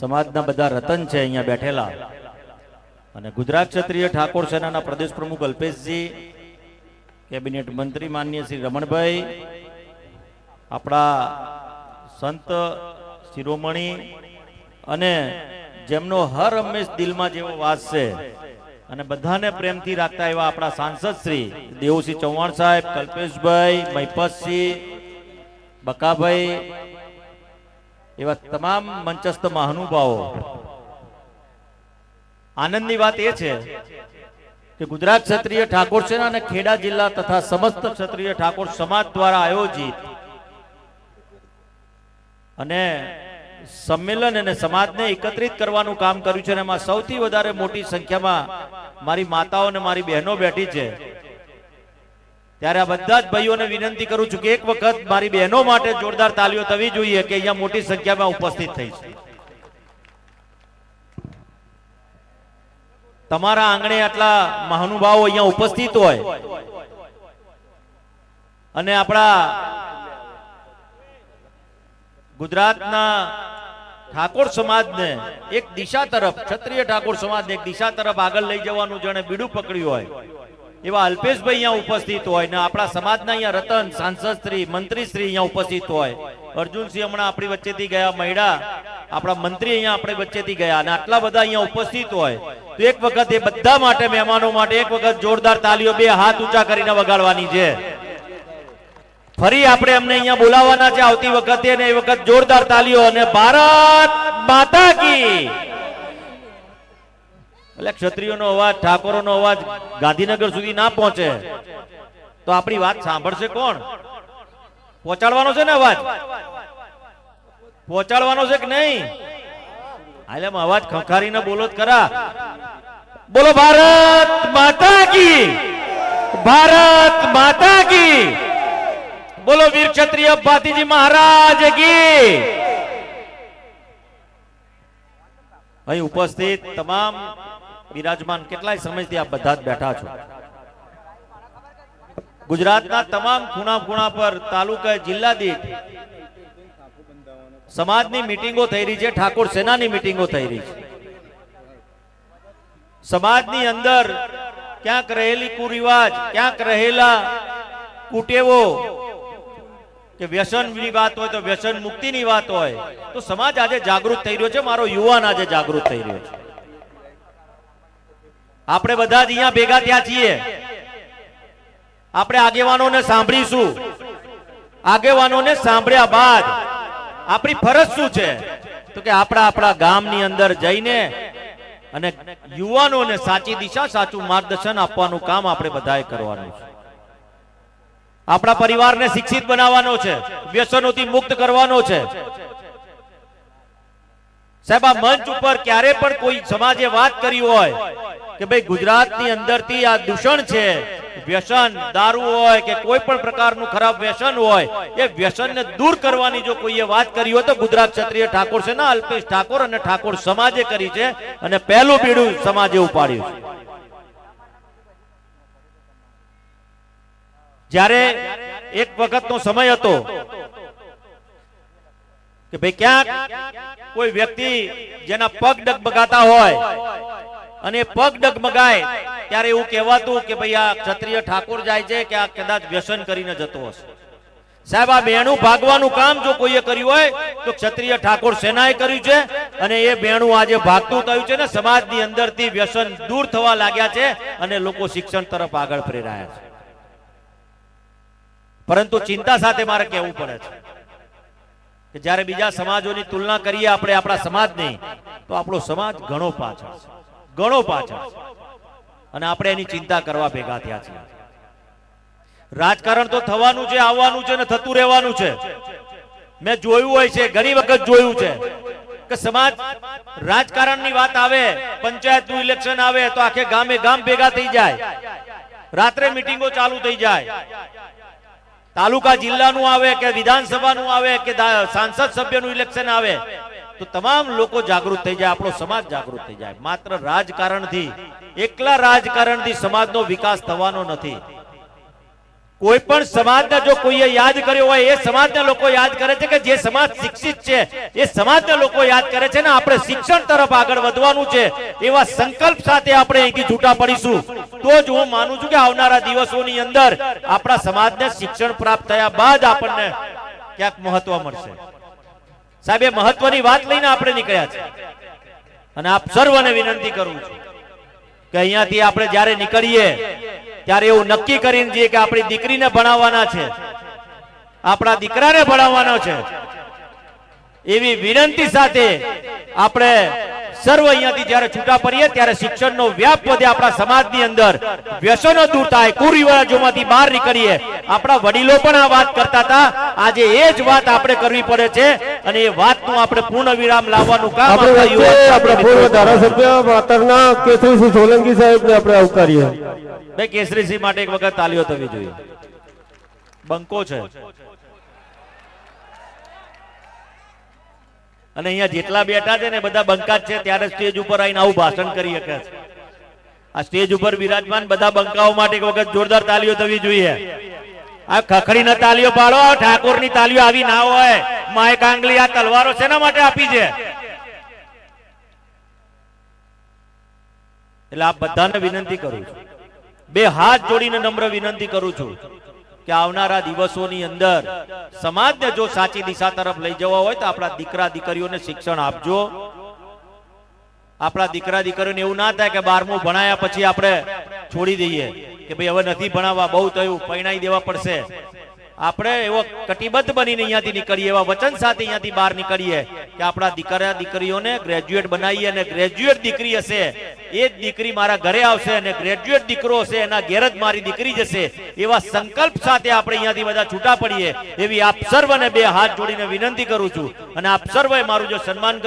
સમાજના બધા રતન છે અહીંયા બેઠેલા. અને ગુજરાત ક્ષત્રિય ઠાકોર સેનાના પ્રદેશ પ્રમુખ અલ્પેશજી, કેબિનેટ મંત્રી માન્ય શ્રી રમણભાઈ, આપણા સંત શિરોમણી અને જેમનો હર હંમેશ દિલમાં જેવો વાસ છે. અને બધાને પ્રેમથી રાખતા એવા આપણા સાંસદ શ્રી દેવુસિંહ ચૌહાણ સાહેબ, કલ્પેશભાઈ મહિપતસિંહ બકાભાઈ એવા તમામ મંચસ્થ મહાનુભાવો. આનંદની વાત એ છે કે ગુજરાત ક્ષત્રિય ઠાકોર સેના અને ખેડા જિલ્લા તથા સમસ્ત ક્ષત્રિય ઠાકોર સમાજ દ્વારા આયોજિત અને સંમેલન અને સમાજને એકત્રિત કરવાનું કામ કર્યું છે અને એમાં સૌથી વધારે મોટી સંખ્યામાં મારી માતાઓ અને મારી બહેનો બેઠી છે. ત્યારે આ બધા જ ભાઈઓને વિનંતી કરું છું કે એક વખત મારી બહેનો માટે જોરદાર તાલીઓ થવી જોઈએ કે અહીંયા મોટી સંખ્યામાં ઉપસ્થિત થઈ છે તમારા આંગણે આટલા મહાનુભાવો અહીંયા ઉપસ્થિત હોય અને આપણા ગુજરાતના ઠાકોર સમાજને એક દિશા તરફ, ક્ષત્રિય ઠાકોર સમાજને એક દિશા તરફ આગળ લઈ જવાનું જેને બીડું પકડ્યું હોય એવા અલ્પેશભાઈ અહીંયા ઉપસ્થિત હોય ને આપણા સમાજના અહીંયા રતન, સાંસદ શ્રી, મંત્રી શ્રી અહીંયા ઉપસ્થિત હોય. અર્જુનસિંહ હમણાં આપણી વચ્ચેથી ગયા મહિડા આપણા મંત્રી અહીંયા આપણી વચ્ચેથી ગયા અને આટલા બધા અહીંયા ઉપસ્થિત હોય. તો એક વખત એ બધા માટે, મહેમાનો માટે, એક વખત જોરદાર તાલીઓ, બે હાથ ઊંચા કરીને વગાડવાની છે. ફરી આપણે એમને અહીંયા બોલાવવાના છે. આવતી વખતે ને એ વખત જોરદાર તાલીઓ અને ભારત માતા કી. એટલે ક્ષત્રિયોનો અવાજ, ઠાકોરોનો અવાજ ગાંધીનગર સુધી ના પહોંચે. તો આપણી વાત સાંભળશે કોણ? પહોંચાડવાનો છે ને અવાજ? પહોંચાડવાનો છે કે નહીં? આમ અવાજ ખંખારીને બોલો જ ખરા. બોલો, ભારત માતા કી! ભારત માતા કી! બોલો, વીર ક્ષત્રિય ભાતીજી મહારાજ કી! અહીં ઉપસ્થિત તમામ બિરાજમાન કેટલાય સમયથી આપ બધા જ બેઠા છો. ગુજરાતના તમામ ખૂણા ખૂણા પર તાલુકા જિલ્લા દીઠ સમાજની મિટિંગો થઈ રહી છે, ઠાકોર સેનાની મિટિંગો થઈ રહી છે. સમાજની અંદર ક્યાંક રહેલી કુરિવાજ, ક્યાંક રહેલા કુટેવો, કે વ્યસનની વાત હોય તો વ્યસન મુક્તિની વાત હોય, તો સમાજ આજે જાગૃત થઈ રહ્યો છે. મારો યુવાન આજે જાગૃત થઈ રહ્યો છે. આપણે બધા જ અહીંયા ભેગા થયા છીએ. આપણે આગેવાનોને સાંભળીશું. આગેવાનોને સાંભળ્યા બાદ આપણી ફરજ શું છે? તો કે આપણા આપણા ગામની અંદર જઈને અને યુવાનોને સાચી દિશા, સાચું માર્ગદર્શન આપવાનું કામ આપણે બધાએ કરવાનું છે. આપણા પરિવારને શિક્ષિત બનાવવાનો છે, વ્યસનોથી મુક્ત કરવાનો છે. સાહેબ, આ મંચ ઉપર ક્યારે પણ કોઈ સમાજે વાત કરી હોય કે ભાઈ ગુજરાતની અંદરથી આ દૂષણ છે, વ્યસન, દારૂ હોય કે કોઈ પણ પ્રકારનું ખરાબ વ્યસન હોય, એ વ્યસનને દૂર કરવાની જો કોઈએ વાત કરી હોય તો ગુજરાત ક્ષત્રિય ઠાકોર છે ના, અલ્પેશ ઠાકોર અને ઠાકોર સમાજે કરી છે અને પહેલું બીડું સમાજે ઉપાડ્યું છે. જ્યારે એક વખતનો સમય હતો કે ભાઈ ક્યાંક કોઈ વ્યક્તિ જેના પગ ડગમગાતા હોય અને પગ ડગમગાય, ત્યારે એવું કહેવાતું કે ભાઈ આ ક્ષત્રિય ઠાકોર જાય છે કે આ કદાચ વ્યસન કરીને જતો હશે. સાહેબ, આ બેણું ભાગવાનું કામ જો કોઈએ કર્યું હોય, તો ક્ષત્રિય ઠાકોર સેનાએ કર્યું છે અને એ બેણું આજે ભાગતું થયું છે ને, સમાજની અંદરથી વ્યસન દૂર થવા લાગ્યા છે અને લોકો શિક્ષણ તરફ આગળ પ્રેરાયા છે. પરંતુ ચિંતા સાથે મારે કહેવું પડે છે. કે જ્યારે બીજા સમાજોની તુલના કરીએ આપણે આપણા સમાજની, તો આપણો સમાજ ઘણો પાછળ છે. ઘણો પાછળ અને આપણે એની ચિંતા કરવા ભેગા થયા છીએ. રાજકારણ તો થવાનું છે, આવવાનું છે ને થતું રહેવાનું છે. મેં જોયું હોય છે, ઘણી વખત જોયું છે કે સમાજ રાજકારણની વાત આવે, પંચાયતનું ઇલેક્શન આવે, તો આખે ગામે ગામ ભેગા થઈ જાય. રાત્રે મિટિંગો ચાલુ થઈ જાય. તાલુકા જિલ્લાનું આવે કે વિધાનસભાનું આવે કે સાંસદ સભ્યનું ઇલેક્શન આવે, તો તમામ લોકો જાગૃત થઈ જાય, આપણો સમાજ જાગૃત થઈ જાય. માત્ર રાજકારણથી, એકલા રાજકારણથી સમાજનો વિકાસ થવાનો નથી. કોઈ પણ સમાજને જો કોઈએ યાદ કર્યો હોય, એ સમાજના લોકો યાદ કરે છે કે જે સમાજ શિક્ષિત છે, એ સમાજના લોકો યાદ કરે છે ને આપણે શિક્ષણ તરફ આગળ વધવાનું છે, એવા સંકલ્પ સાથે આપણે અહીંથી છૂટા પડીશું. તો જ હું માનું છું કે આવનારા દિવસોની અંદર આપણા સમાજને શિક્ષણ પ્રાપ્ત થયા બાદ આપણને ક્યાંક મહત્વ મળશે. સાહેબ, એ મહત્વની વાત લઈને આપણે નીકળ્યા છે. અને આપ સર્વને વિનંતી કરું છું કે અહીંયાથી આપણે જ્યારે નીકળીએ, ત્યારે એવું નક્કી કરીને જઈએ કે આપણી દીકરીને ભણાવવાના છે. આપણા દીકરાને ભણાવવાનો છે. એવી વિનંતી સાથે આપણે સર્વ અહીંયાથી જ્યારે છૂટા પડીએ ત્યારે શિક્ષણનો વ્યાપ વધે આપણા સમાજની અંદર. વ્યસનો દૂર થાય કુરિવાજોમાંથી બહાર નીકળીએ. આપણા વડીલો પણ આ વાત કરતા હતા. આજે એ જ વાત આપણે કરવી પડે છે અને એ વાતનું આપણે પૂર્ણ વિરામ લાવવાનું કામ આપણે પૂર્વ ધારાસભ્ય માતરના કેસરીસિંહ સોલંકી સાહેબને આપણે આવકારીએ. ભાઈ કેસરીસિંહ માટે એક વખત તાલીઓ થવી જોઈએ. બંકો છે. અને અહીંયા જેટલા બેઠા છે ને બધા બંકા છે, ત્યારે સ્ટેજ ઉપર આવીને આવું ભાષણ કરી શકે છે. આ સ્ટેજ ઉપર બિરાજમાન બધા બંકાઓ માટે એક વખત જોરદાર તાલીઓ થવી જોઈએ. આ ખખડીને તાલીઓ પાડો ઠાકોરની તાલીઓ આવી ના હોય. માય કાંગલી આ તલવારો શેના માટે આપી છે? એટલે આપ બધાને વિનંતી કરું છું. બે હાથ જોડીને નમ્ર વિનંતી કરું છું. કે આવનારા દિવસોની અંદર સમાજને જો સાચી દિશા તરફ લઈ જવા હોય તો આપણા દીકરા દીકરીઓને શિક્ષણ આપજો. આપણા દીકરા દીકરીઓને એવું ના થાય કે બારમું ભણાયા પછી આપણે છોડી દઈએ કે ભાઈ હવે નથી ભણાવવા, બહુ થયું પરણાઈ દેવા પડશે. આપણે એવો કટિબદ્ધ બનીને અહીંયાથી નીકળીએ, એવા વચન સાથે અહીંયાથી બહાર નીકળીએ. કે આપણા દીકરા દીકરીઓને ગ્રેજ્યુએટ બનાવી અને ગ્રેજ્યુએટ દીકરી હશે. એ જ દીકરી મારા ઘરે આવશે અને ગ્રેજ્યુએટ દીકરો હશે, એના ઘેર જ મારી દીકરી જશે. એવા સંકલ્પ સાથે આપણે અહીંયાથી બધા છૂટા પડીએ. એવી આપ સર્વને બે હાથ જોડીને વિનંતી કરું છું. અને આપ સર્વે મારું જો સન્માન